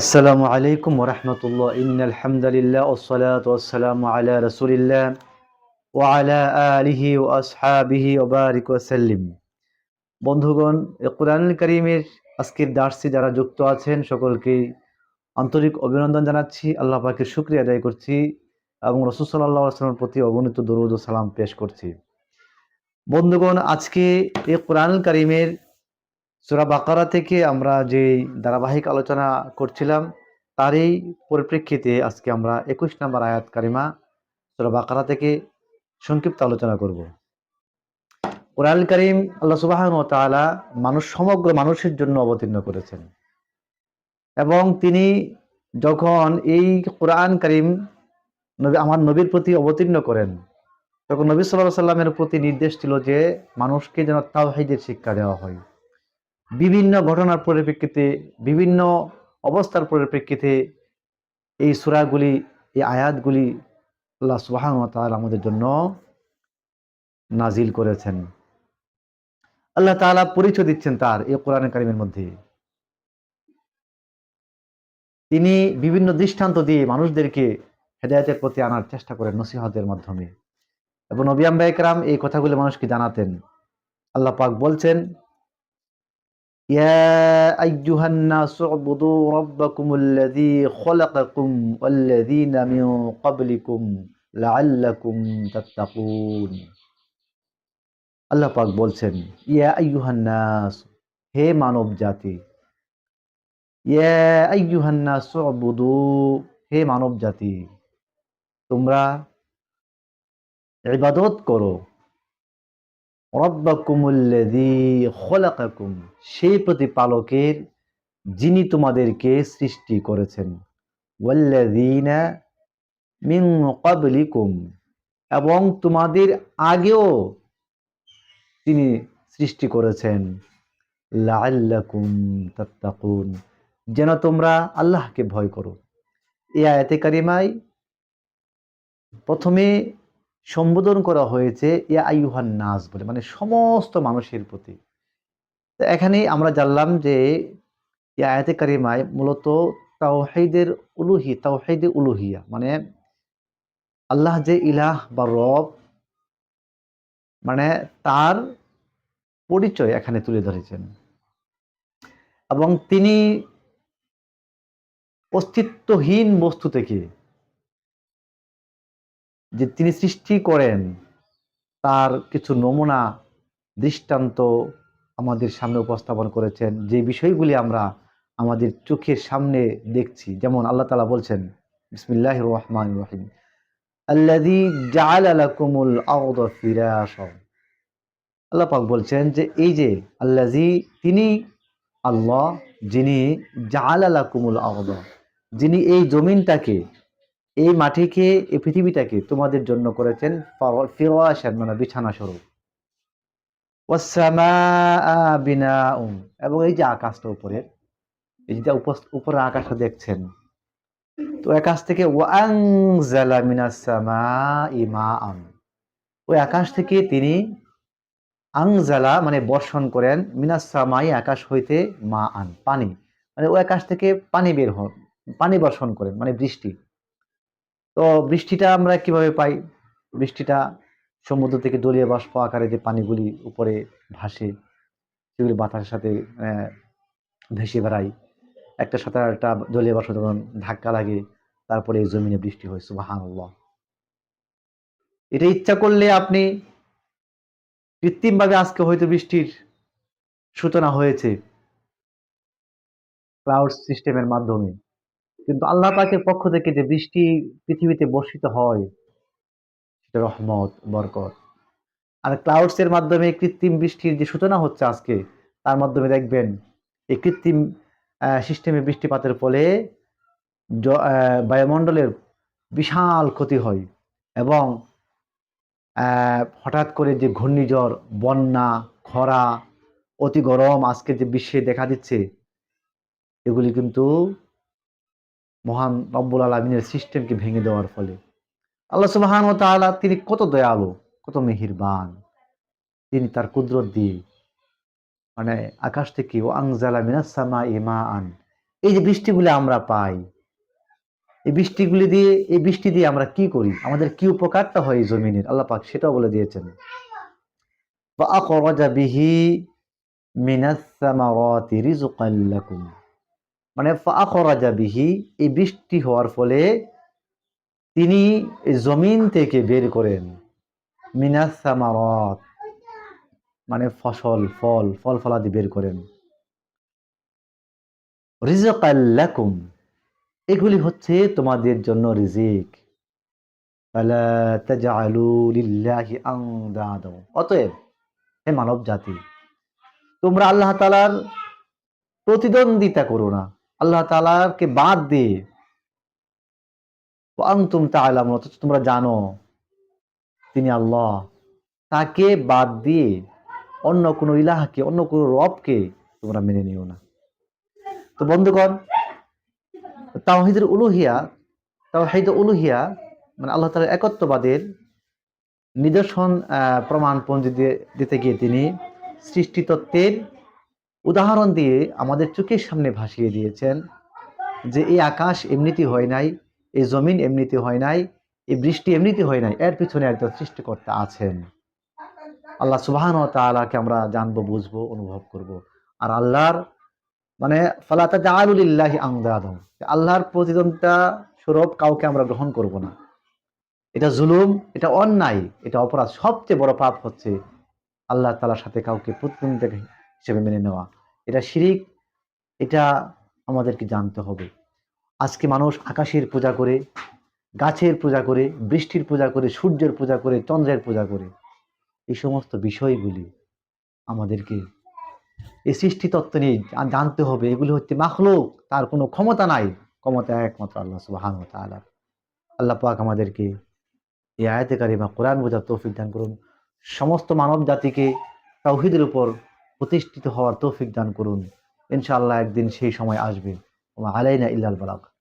আসসালামু আলাইকুম ওরহমতুল্লাহ ইন আলহামদুলিল্লাহ ওসলাত ওসালাম আলা রসুলিল্লাহ ও আলা আলিহি ও আসহাবিহি ওবারিক ওসাল্লিম বন্ধুগণ কোরআনুল করিমের আজকের দার্সি যারা যুক্ত আছেন, সকলকে আন্তরিক অভিনন্দন জানাচ্ছি, আল্লাহ পাকে শুক্রিয়া আদায় করছি এবং রসুল সাল্লাহ আসলামের প্রতি অগণিত দরুদ ও সালাম পেশ করছি। বন্ধুগণ, আজকে এই কোরআনুল করিমের সুরা বাকারা থেকে আমরা যে ধারাবাহিক আলোচনা করছিলাম, তারই পরিপ্রেক্ষিতে আজকে আমরা একুশ নম্বর আয়াত কারিমা সুরা বাকারা থেকে সংক্ষিপ্ত আলোচনা করব। কোরআন করিম আল্লাহ সুবাহন তালা মানুষ সমগ্র মানুষের জন্য অবতীর্ণ করেছেন। এবং তিনি যখন এই কোরআন করিম নবী, আমার নবীর প্রতি অবতীর্ণ করেন, তখন নবী সাল্লাহ সাল্লামের প্রতি নির্দেশ ছিল যে মানুষকে যেন তাওহাইদের শিক্ষা দেওয়া হয়। বিভিন্ন ঘটনার পরিপ্রেক্ষিতে, বিভিন্ন অবস্থার পরিপ্রেক্ষিতে এই সুরাগুলি, এই আয়াতগুলি আল্লাহ সুবাহান তাল আমাদের জন্য নাজিল করেছেন। আল্লাহ তালা পরিচয় দিচ্ছেন তার এই কোরআন কারিমের মধ্যে। তিনি বিভিন্ন দৃষ্টান্ত দিয়ে মানুষদেরকে হেদায়তের প্রতি আনার চেষ্টা করেন নসিহতের মাধ্যমে। এবং নবী আম্বা এই কথাগুলি মানুষকে জানাতেন। আল্লাহ পাক বলছেন يا أيها الناس اعبدوا ربكم الذي خلقكم والذين من قبلكم لعلكم تتقون আল্লাহ পাক বলছেন ইয়া আইয়ুহান নাস হে মানব জাতি ইয়া আইয়ুহান নাস উবুদু হে মানব জাতি তোমরা ইবাদত করো খলাকাকুম, সেই প্রতিপালকের যিনি তোমাদেরকে সৃষ্টি করেছেন। ক্বাবলিকুম, এবং তোমাদের আগেও তিনি সৃষ্টি করেছেন। তাত্তাকুন, যেন তোমরা আল্লাহকে ভয় করো। এ আয়াতে কারিমায় প্রথমে সম্বোধন করা হয়েছে, ইয়া আইহান নাস বলে মানে সমস্ত মানুষের প্রতি। এখানে আমরা জানলাম যে ইয়া আয়াতে কারিমায় মূলত তাওহাইদের উলুহি তাওহাইদে উলুহিয়া মানে আল্লাহ যে ইলাহ বা রব মানে তার পরিচয় এখানে তুলে ধরেছেন। এবং তিনি অস্তিত্বহীন বস্তু থেকে যে তিনি সৃষ্টি করেন, তার কিছু নমুনা, দৃষ্টান্ত আমাদের সামনে উপস্থাপন করেছেন। যে বিষয়গুলি আমরা আমাদের চোখের সামনে দেখছি, যেমন আল্লাহ তালা বলছেন বিসমিল্লাহ রহমান রহিম আল্লাদি জালাকুমুল আল্লাহ পাক বলছেন যে, এই যে আল্লাজি তিনি আল্লাহ, যিনি জালাকুমুল আউদ যিনি এই জমিনটাকে এই মাটিকে, এই পৃথিবীটাকে তোমাদের জন্য করেছেন ফিরাসান মানে বিছানা স্বরূপ। এবং এই যে আকাশটা উপরে এই যে উপরে আকাশটা দেখছেন, তো আকাশ থেকে ওই আকাশ থেকে তিনি আংজালা মানে বর্ষণ করেন মিনাসামাই আকাশ হইতে মা আন পানি। মানে ওই আকাশ থেকে পানি বের হন পানি বর্ষণ করেন মানে বৃষ্টি। তো বৃষ্টিটা আমরা কীভাবে পাই? বৃষ্টিটা সমুদ্র থেকে দলীয় বাষ্প আকারে যে পানিগুলি উপরে ভাসে, সেগুলি বাতাসের সাথে ভেসে বেড়ায়। একটা সাথে একটা দলীয় বাষ্প যখন ধাক্কা লাগে, তারপরে এই জমিনে বৃষ্টি হয় সুবাহান এটা ইচ্ছা করলে আপনি কৃত্রিমভাবে আজকে হয়তো বৃষ্টির সূচনা হয়েছে। ক্লাউড সিস্টেমের মাধ্যমে। কিন্তু আল্লাহ পাকের পক্ষ থেকে যে বৃষ্টি পৃথিবীতে বর্ষিত হয় সেটা রহমত বরকত। আর ক্লাউডস এর মাধ্যমে কৃত্রিম বৃষ্টির যে সূচনা হচ্ছে আজকে তার মাধ্যমে দেখবেন এই কৃত্রিম সিস্টেমে বৃষ্টিপাতের ফলে বায়ুমণ্ডলের বিশাল ক্ষতি হয় এবং হঠাৎ করে যে ঘূর্ণিঝড় বন্যা খরা অতি গরম আজকে যে বিশ্বে দেখা দিচ্ছে এগুলি কিন্তু মহান রব্বুল আলমিনের সিস্টেমকে ভেঙে দেওয়ার ফলে। আল্লাহ সুবাহান ও তালা তিনি কত দয়ালু, কত মেহিরবান। তিনি তার কুদরত দিয়ে মানে আকাশ থেকে ও আংজালা মিনাসামা ইমা আন এই যে বৃষ্টিগুলি আমরা পাই, এই বৃষ্টিগুলি দিয়ে, এই বৃষ্টি দিয়ে আমরা কি করি? আমাদের কি উপকারটা হয় জমিনের? আল্লাহ পাক সেটাও বলে দিয়েছেন। বা আকরজা বিহি মিনাসামা রিজুকাল্লাকুম মানে ফাখরাজা বিহি, এই বৃষ্টি হওয়ার ফলে তিনি জমিন থেকে বের করেন। মিনাসামারত মানে ফসল, ফল ফল ফলাদি বের করেন। রিজকাল্লাকুম এগুলি হচ্ছে তোমাদের জন্য রিজিক। অতএব হে মানব জাতি তোমরা আল্লাহ তালার প্রতিদ্বন্দ্বিতা করো না। আল্লাহ তালাকে বাদ দিয়ে। আনতুম তাআলামুন অথচ তোমরা জানো তিনি আল্লাহ। তাকে বাদ দিয়ে অন্য কোনো ইলাহাকে অন্য কোনো রবকে তোমরা মেনে নিও না। তো বন্ধুগণ তাওহিদের উলুহিয়া তাওহিদ উলুহিয়া মানে আল্লাহ তাআলার একত্ববাদের নিদর্শন আহ, প্রমাণপঞ্জি দিয়ে দিতে গিয়ে তিনি সৃষ্টিতত্ত্বের উদাহরণ দিয়ে আমাদের চোখের সামনে ভাসিয়ে দিয়েছেন যে এই আকাশ এমনিতে হয় নাই, এই জমিন এমনিতে হয় নাই, এই বৃষ্টি এমনিতে হয় নাই, এর পিছনে একজন সৃষ্টিকর্তা আছেন। আল্লাহ সুবাহান ও তাআলাকে আমরা জানব, বুঝব, অনুভব করব। আর আল্লাহর মানে ফালাতা জাআলুলিল্লাহি আংদাদম আল্লাহর প্রতিদ্বন্দ্বিতা স্বরূপ কাউকে আমরা গ্রহণ করব না। এটা জুলুম, এটা অন্যায়, এটা অপরাধ। সবচেয়ে বড় পাপ হচ্ছে আল্লাহ তালার সাথে কাউকে প্রতিদ্বন্দ্বিতা হিসেবে মেনে নেওয়া। এটা শিরিক, এটা আমাদেরকে জানতে হবে। আজকে মানুষ আকাশের পূজা করে, গাছের পূজা করে, বৃষ্টির পূজা করে, সূর্যের পূজা করে, চন্দ্রের পূজা করে, এই সমস্ত বিষয়গুলি আমাদেরকে এই সৃষ্টি তত্ত্ব নিয়ে জানতে হবে। এগুলি হচ্ছে মাখলুক, তার কোনো ক্ষমতা নাই। ক্ষমতা একমাত্র আল্লাহ সুবাহান আল্লাহ পাক আমাদেরকে এই আয়াতে কারিমা কোরআন বোঝার তৌফিক দান করুন। সমস্ত মানব জাতিকে তাওহিদের উপর প্রতিষ্ঠিত হওয়ার তৌফিক দান করুন। ইনশাআল্লাহ একদিন সেই সময় আসবে। আলাইনা ইল্লাল বালাগ।